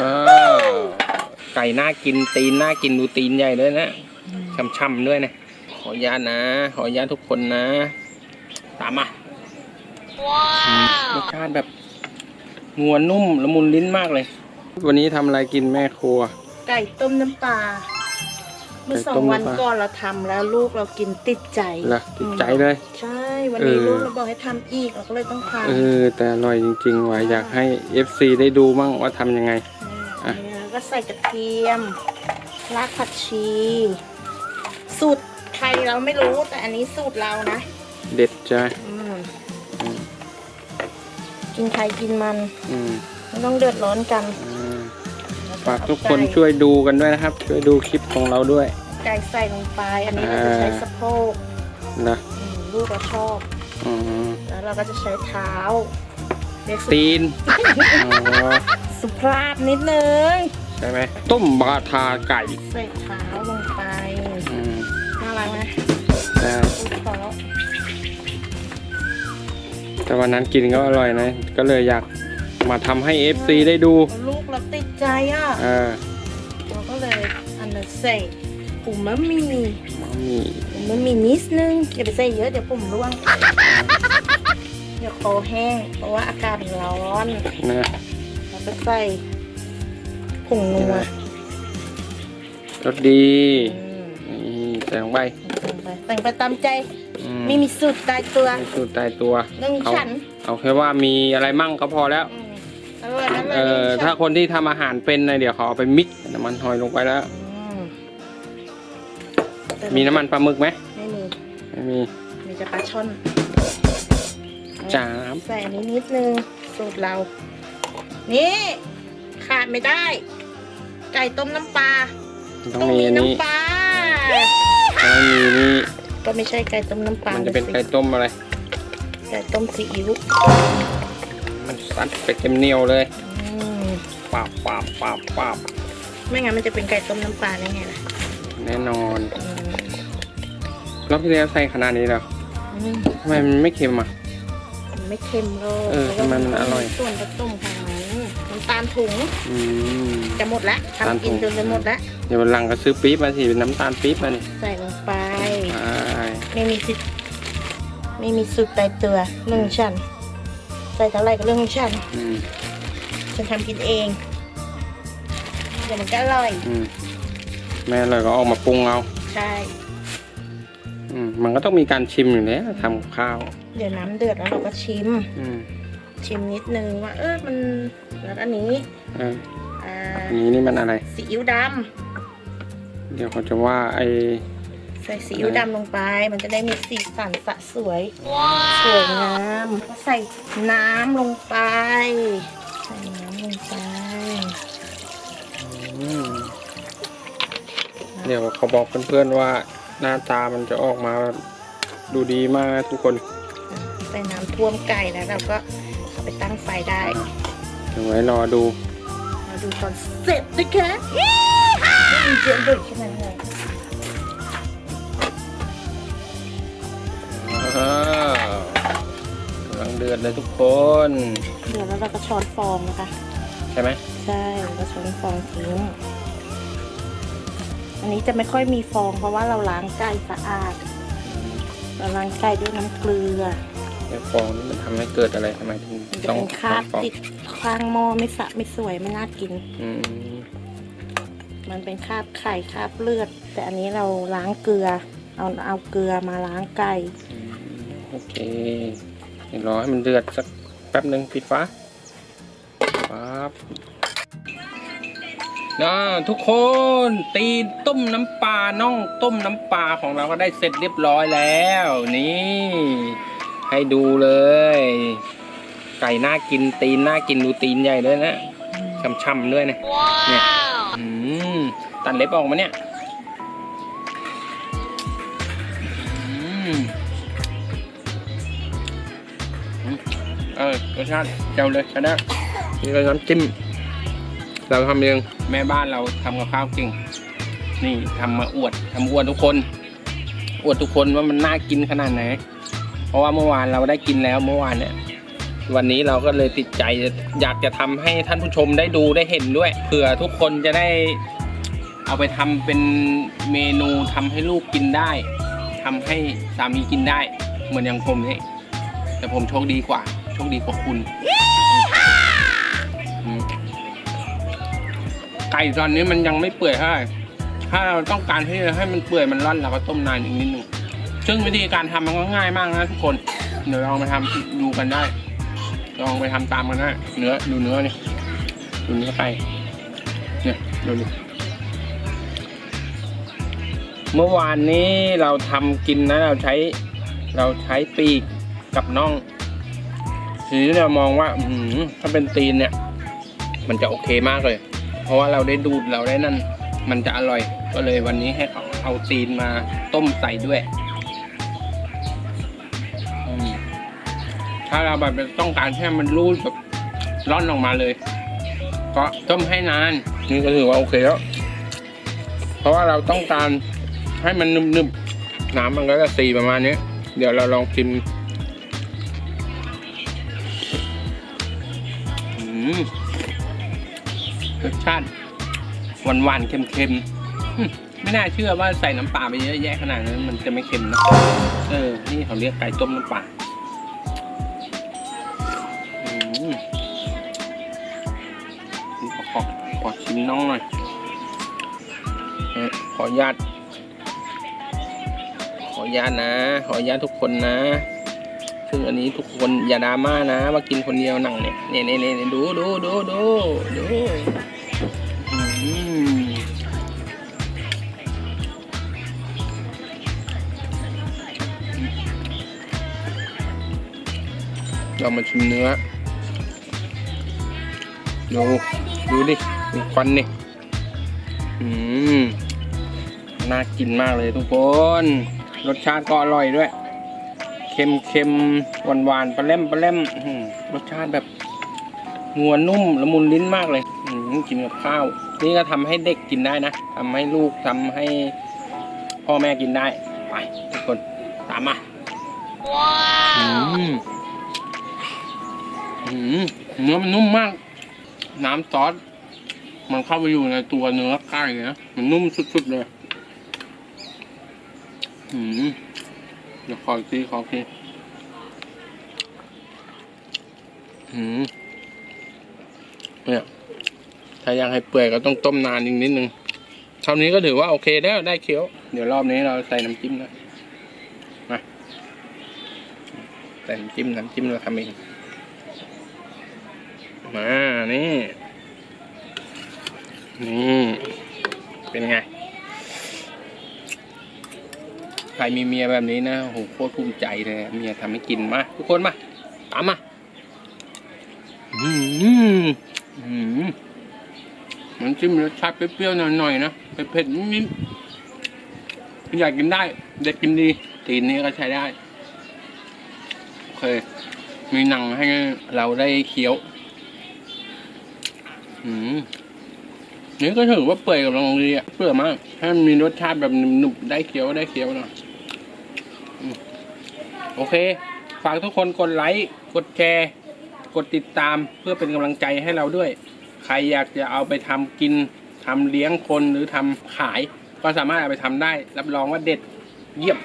เออไก่น่ากินตีนน่ากินดูตีนใหญ่เลยนะช่ำๆด้วยนะ ขออนุญาตนะ ขออนุญาตทุกคนนะ ตามมาอืมรสชาติแบบนัวนุ่มละมุนลิ้นมากเลย วันนี้ทำอะไรกินแม่ครัว ไก่ต้มน้ำปลาเมื่อสอไก่ต้งมวันน้ำปลาก่อนเราทำแล้วลูกเรากินติดใจเหรอติดใจเลย ใช่ วันนี้เออลูกเราบอกให้ทำอีกเราก็เลยต้องทำเออ แต่อร่อยจริงๆว่ะอยากให้ FC ได้ดูมั่งว่าทำยังไงอะเนี่ยแล้วก็ใส่กระเทียมรากผักชี สูตรใครเราไม่รู้แต่อันนี้สูตรเรานะ เด็ดใช่ไหมอืมอืมกินใครกินมันอืมไม่ต้องเดือดร้อนกันอ่าแล้ว ฝากเอทุกคนไช่วยดูกันด้วยนะครับ ช่วยดูคลิปของเราด้วย ไก่ใส่ลงไป อันนี้เราจะใช้สะโพกนะอืมลูกเราชอบอืมแล้วเราก็จะใช้เท้าเรียกสุตีนอ๋อสุภาพนิดนึงใช่ไหมต้มบาทาไก่ใส่เท้าลงไปอืมน่ารักไหมแต่อุ๊ยพอแล้วแต่วันนั้นกินก็อร่อยนะ ก็เลยอยากมาทำให้ FC ได้ดูลูกเราติด ใจอะเออเราก็เลยอันนั้นใส่ผงมะหมี่มามีผงมะหมี่นิดนึงอย่าไปใส่เยอะเดี๋ยวผมร่วงเดี๋ยวคอแห้ง เพราะว่าอากาศมันร้อนนะแล้วก็ใส่ผงนัวรสดีอืมนี่แต่งใบแต่งไปแต่งไปตามใจ อืไม่มีสูตรตายตัว ไม่สูตรตายตัว เรื่องเอาฉัน เอาแค่ว่ามีอะไรมั่งก็พอแล้ว อื เออรื่องฉันถ้าคนที่ทำอาหารเป็นนะเดี๋ยวเขาเอาไปมิกซ์น้ำมันหอยลงไปแล้วอืมมีน้ำมันปลาหมึกไหมไม่มีไม่มีมีแต่ปลาช่อนจ้ามใส่อันนี้นิดนึงสูตรเรา นี่ขาดไม่ได้ ไก่ต้มน้ำปลาต้องมีอันนี้น้ำปลาถ้าไม่มีนี่ก็ไม่ใช่ไก่ต้มน้ำปลา มันจะเป็นสิไก่ต้มอะไร ไก่ต้มซีอิ๊วมัน ซัดไปเต็มเหนียวเลยอืมปาบปาบปาบปาบไม่งั้นมันจะเป็นไก่ต้มน้ำปลาได้ไงล่ะแน่นอนอืมรอบที่แล้วใส่ขนาดนี้แล้วอืมทำไมมันไม่เค็มอะมันไม่เค็มเลยเออทำไมมันอร่อยส่วนผสมของมันน้ำตาลถุงอืมจะหมดละน้ำตาลทำกินถุจงนจะหมดละเดี๋ยววันหลังก็ซื้อปี๊บมาสิเป็นน้ำตาลปี๊บมานี่ใส่ลงไปใช่ไม่มีสิทธิ์ไม่มีสูตรตายตัวเรื่องของฉันใส่เท่าไหร่ก็เรื่องของฉัน อืมฉันทำกินเองเดี๋ยวมันก็อร่อย อืมแม่เลยก็ออกมาปรุงเอาใช่ อืมมันก็ต้องมีการชิมอยู่แล้วทำกับข้าว เดี๋ยวน้ำเดือดแล้วเราก็ชิม อืมชิมนิดนึงว่า เออมันแล้วอันนี้ เอออ่าอันนี้นี่มันอะไร ซีอิ๊วดเดี๋ยวเขาจะว่าไอำใส่ซีอิ๊วดำลงไป มันจะได้มีสีสันสะสวย สวยงามก็ใส่น้ำลงไป ใส่น้ำลงไปอืมเดี๋ยวเขาบอกเพื่อนๆว่าหน้าตามันจะออกมาดูดีมากนะทุกคน ใส่น้ำท่วมไก่แล้วเราก็เอาไปตั้งไฟได้เดี๋ยวไว้รอดู มาดูตอนเสร็จนะคะมีเจียมดุดแค่นั้นเลยอ้ เดือดเลยทุกคน เดี๋ยวแล้วเราก็ช้อนฟองนะคะ ใช่ไหมใช่เราก็ช้อนฟองทิ้ง อันนี้จะไม่ค่อยมีฟองเพราะว่าเราล้างไก่สะอาด เราล้างไก่ด้วยน้ำเกลือไอ้ฟองนี่มันทำให้เกิดอะไรทำไมถึงมันจะต้องเป็นคราบฟองติดข้างหม้อไม่สะไม่สวยไม่น่ากิน อืมมันเป็นคราบไข่คราบเลือด แต่อันนี้เราล้างเกลือ เอาเอาเกลือมาล้างไก่ โอเคเดี๋ยว รอให้มันเดือดสักแป๊บหนึ่งปิดฟ้าปั๊บนะทุกคนตีนต้มน้ำปลาน่องต้มน้ำปลาของเราก็ได้เสร็จเรียบร้อยแล้ว นี่ ให้ดูเลย ไก่น่ากินตีนน่ากินดูตีนใหญ่เลยนะช่ำๆด้วยนะเนี่ยอืมตัดเล็บออกมาเนี่ย เออรสชาติเจ้าเลยใช่ได้นี่ก็น้ำจิ้ม เราทำเองแม่บ้านเราทำกับข้าวเก่ง นี่ทำมาอวดทำอวดทุกคน อวดทุกคนว่ามันน่ากินขนาดไหน เพราะว่าเมื่อวานเราได้กินแล้วเมื่อวานเนี่ย วันนี้เราก็เลยติดใจอยากจะทำให้ท่านผู้ชมได้ดูได้เห็นด้วยเผื่อทุกคนจะได้เอาไปทำเป็นเมนูทำให้ลูกกินได้ทำให้สามีกินได้ เหมือนอย่างผมนี่แต่ผมโชคดีกว่าโช คดีกว่าคุณอืมไก่ตอนนี้มันยังไม่เปื่อยเท่าไหร่ถ้าเราต้องการที่จะให้มันเปื่อยมันร่อนเราก็ต้มนานอีกนิดนึงซึ่งวิธีการทำมันก็ง่ายมากนะทุกคน เดี๋ยวลองไปทำดูกันได้ ลองไปทำตามกันได้เนื้อดูเนื้อนี่ดูเนื้อไก่เนี่ยดูดิเมื่อวานนี้เราทำกินนะเราใช้ เราใช้ปีกกับน่อง ทีนี้เรามองว่าอืถ้าเป็นตีนเนี่ย มันจะโอเคมากเลย เพราะว่าเราได้ดูดเราได้นั่น มันจะอร่อย ก็เลยวันนี้ให้เขาเอาตีนมาต้มใส่ด้วยถ้าเราแบบต้องการแค่มันรูดแบบร่อนออกมาเลย ก็ต้มให้นาน นี่ก็ถือว่าโอเคแล้ว เพราะว่าเราต้องการให้มันนุ่มๆน้ำมันก็จะสีประมาณนี้ เดี๋ยวเราลองชิม รสชาติหวานๆเค็มๆอืมไม่น่าเชื่อว่าใส่น้ำปลาไปเยอะแยะขนาดนั้น มันจะไม่เค็มนะเออ นี่เขาเรียกไก่ต้มน้ำปลานี่ขอขอชิมน้องหน่อยขออนุญาตขออนุญาตนะ ขออนุญาตทุกคนนะ ซึ่งอันนี้ทุกคนอย่าดราม่านะว่ากินคนเดียวหนังเนี่ยเนี่ยเนี่ยเนี่ยดูดูดูดูดูเรามาชิมเนื้อ ดู ดูดิ ดูควันนี่อืม น่ากินมากเลยทุกคน รสชาติก็อร่อยด้วย ค็มเค็มหวานหวานๆปลาเล่มปลาเล่มอื้อหือรสชาติแบบนัวนุ่มละมุนลิ้นมากเลยอืมกินกับข้าว นี่ก็ทำให้เด็กกินได้นะทำให้ลูกทำให้พ่อแม่กินได้ไปทุกคนตามมาอืมอืมเนื้อมันนุ่มมาก น้ำซอสมันเข้าไปอยู่ในตัวเนื้อไก่นะมันนุ่มสุดๆเลย อืมเดี๋ยวขออีกทีขออีกทีอืมเนี่ยถ้ายากให้เปื่อยก็ต้องต้มนานอีกนิดนึงเท่านี้ก็ถือว่าโอเคแล้วได้เคี้ยว เดี๋ยวรอบนี้เราใส่น้ำจิ้มนะมาใส่น้ำจิ้มน้ำจิ้มเราทำเองมานี่ นี่ เป็นไง ใค รมีเมียแบบนี้นะโหโคตรภูมิใจเลยเมียทำให้กินมาทุกคนมาตามมาอืมอืมมันจิ้มรสชาติเปรี้ยวๆหน่อยๆนะเผ็ดๆนิดๆอยากกินได้ เด็กกินดีตีนนี้ก็ใช้ได้โอเค มีหนังให้เราได้เคี้ยวอืมนี่ก็ถือว่าเปื่อยกับลองดีอะเปื่อยมากให้มีรสชาติแบบหนุบๆได้เคี้ยวได้เคี้ยวหน่อย โอเค ฝากทุกคนกดไลค์ กดแชร์ กดติดตามเพื่อเป็นกำลังใจให้เราด้วย ใครอยากจะเอาไปทำกินทำเลี้ยงคนหรือทำขาย ก็สามารถเอาไปทำได้ รับรองว่าเด็ดเยี่ยม